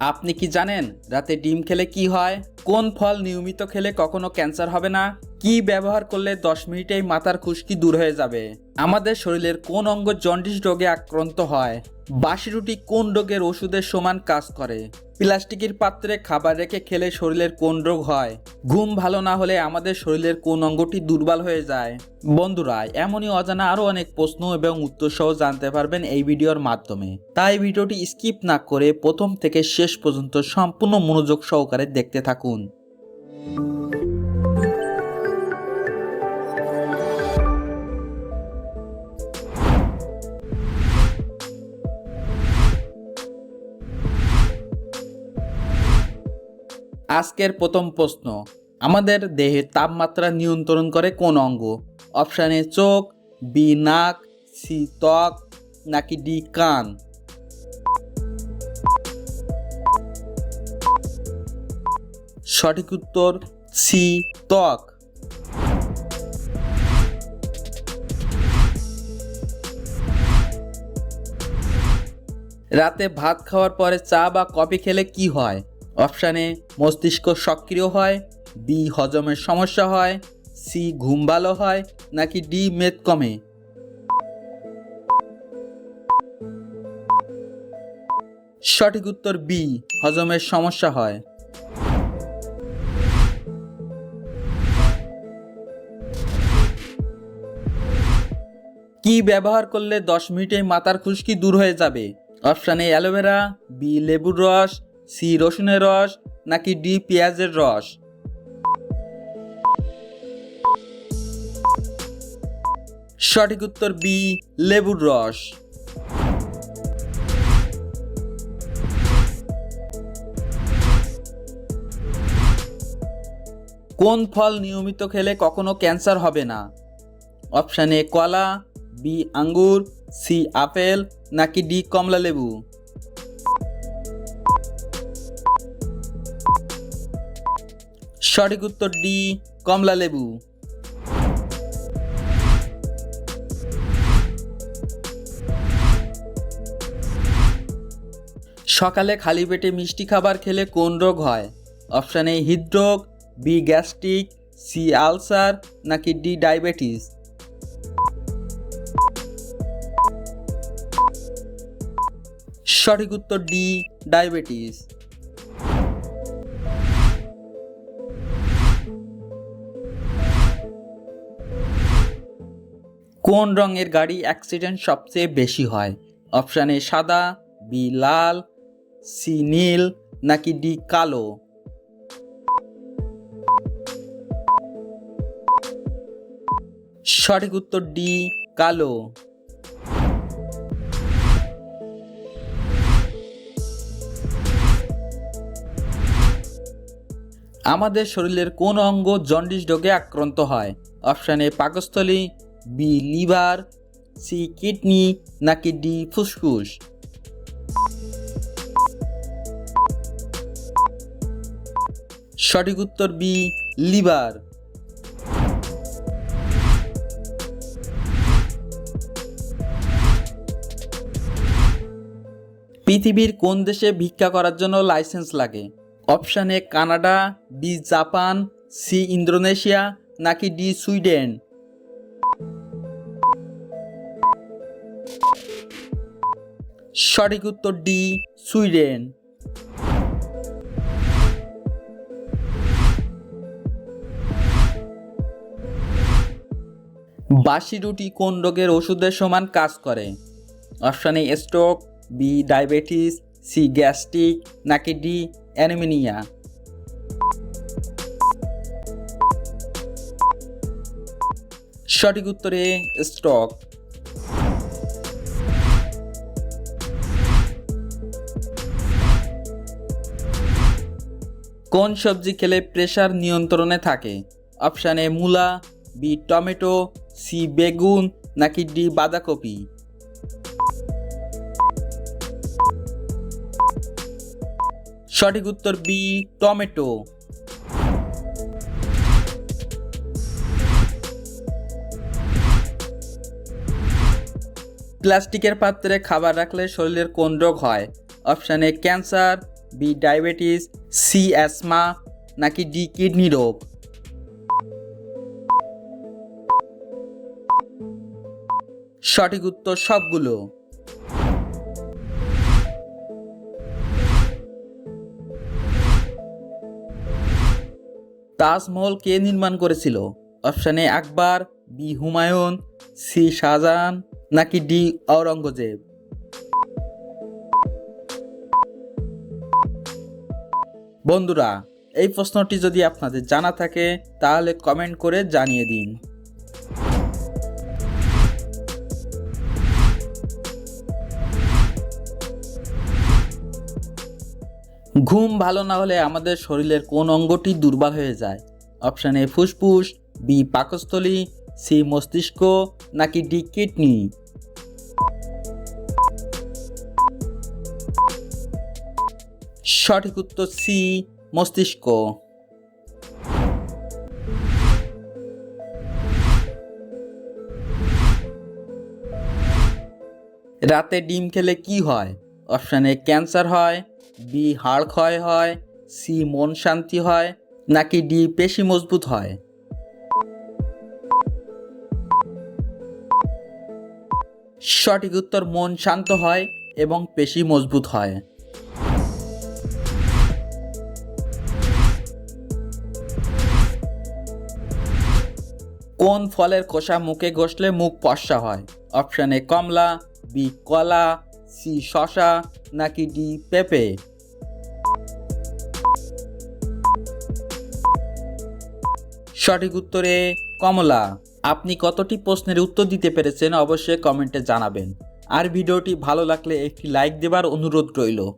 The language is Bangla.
আপনি কি জানেন রাতে ডিম খেলে কি হয়? কোন ফল নিয়মিত খেলে কখনো ক্যান্সার হবে না? কি ব্যবহার করলে দশ মিনিটেই মাথার খুশকি দূর হয়ে যাবে? আমাদের শরীরের কোন অঙ্গ জন্ডিস রোগে আক্রান্ত হয়? বাসি রুটি কোন রোগের ওষুধের সমান কাজ করে? প্লাস্টিকের পাত্রে খাবার রেখে খেলে শরীরের কোন রোগ হয়? ঘুম ভালো না হলে আমাদের শরীরের কোন অঙ্গটি দুর্বল হয়ে যায়? বন্ধুরা, এমনই অজানা আরও অনেক প্রশ্ন এবং উত্তর সহ জানতে পারবেন এই ভিডিওর মাধ্যমে। তাই ভিডিওটি স্কিপ না করে প্রথম থেকে শেষ পর্যন্ত সম্পূর্ণ মনোযোগ সহকারে দেখতে থাকুন। আজকের প্রথম প্রশ্ন। আমাদের দেহের তাপমাত্রা নিয়ন্ত্রণ করে কোন অঙ্গ? অপশানে চোখ, বি নাক, সি ত্বক, নাকি ডি কান? সঠিক উত্তর, সি ত্বক। রাতে ভাত খাওয়ার পরে চা বা কফি খেলে কি হয়? অপশানে মস্তিষ্ক সক্রিয় হয় বি হজমের সমস্যা হয় সি ঘুম ভালো হয়, নাকি ডি মেদ কমে? সঠিক উত্তর বি হজমের সমস্যা হয়। কি ব্যবহার করলে দশ মিনিটে মাথার খুশকি দূর হয়ে যাবে? অপশানে অ্যালোভেরা বি লেবুর রস সি রসুনের রস নাকি ডি পেঁয়াজের রস? সঠিক উত্তর বি, লেবুর রস। কোন ফল নিয়মিত খেলে কখনো ক্যান্সার হবে না? অপশান এ কলা, বি আঙ্গুর, সি আপেল, নাকি ডি কমলা লেবু সঠিক উত্তর ডি, কমলা লেবু। সকালে খালি পেটে মিষ্টি খাবার খেলে কোন রোগ হয়? অপশান এ, হৃদরোগ, বি, গ্যাস্ট্রিক, সি, আলসার, নাকি ডি, ডায়াবেটিস। সঠিক উত্তর ডি, ডায়াবেটিস। কোন রঙের গাড়ি অ্যাক্সিডেন্ট সবচেয়ে বেশি হয়? অপশান এ সাদা বি লাল সি নীল, নাকি ডি কালো? সঠিক উত্তর ডি কালো। আমাদের শরীরের কোন অঙ্গ জন্ডিস রোগে আক্রান্ত হয়? অপশান এ পাকস্থলী বি লিভার সি কিডনি নাকি ডি ফুসফুস? সঠিক উত্তর বি, লিভার। পৃথিবীর কোন দেশে ভিক্ষা করার জন্য লাইসেন্স লাগে? Option A Canada, B Japan, C Indonesia নাকি ডি সুইডেন? সঠিক উত্তর ডি, সুইডেন। বাসি রুটি কোন রোগের ওষুধের সমান কাজ করে? Option A, stroke B diabetes C gastric, নাকি ডি অ্যানিমিনিয়া? সঠিক উত্তরে স্টক কোন সবজি খেলে প্রেশার নিয়ন্ত্রণে থাকে? অপশান এ মূলা বি টমেটো সি বেগুন, নাকি ডি বাঁধাকপি? সঠিক উত্তর বি টমেটো। প্লাস্টিকের পাত্রে খাবার রাখলে শরীরের কোন রোগ হয়? Option A cancer B diabetes, C asthma, নাকি ডি কিডনি রোগ? সঠিক উত্তর সবগুলো। তাজমহল কে নির্মাণ করেছিল? Option A, Akbar, B, Humayun, C, Shahjahan, নাকি ডি, ঔরঙ্গজেব? বন্ধুরা, এই প্রশ্নটি যদি আপনাদের জানা থাকে, তাহলে কমেন্ট করে জানিয়ে দিন। ঘুম ভালো না হলে আমাদের শরীরের কোন অঙ্গটি দুর্বল হয়ে যায়? অপশান এ ফুসফুস বি পাকস্থলী সি মস্তিষ্ক, নাকি ডি কিডনি সঠিক উত্তর সি, মস্তিষ্ক। রাতে ডিম খেলে কি হয়? অপশান এ, ক্যান্সার হয়, বি, হাড় ক্ষয় হয়, সি, মন শান্তি হয়, নাকি ডি, পেশি মজবুত হয়? সঠিক উত্তর মন শান্ত হয় এবং পেশি মজবুত হয়। কোন ফলের খোসা মুখে ঘষলে মুখ ফর্সা হয়? অপশান এ, কমলা, বি, কলা, সি শশা নাকি ডি, পেঁপে? সঠিক উত্তরে কমলা। আপনি কতটি প্রশ্নের উত্তর দিতে পেরেছেন অবশ্যই কমেন্টে জানাবেন। আর ভিডিওটি ভালো লাগলে একটি লাইক দেবার অনুরোধ রইল।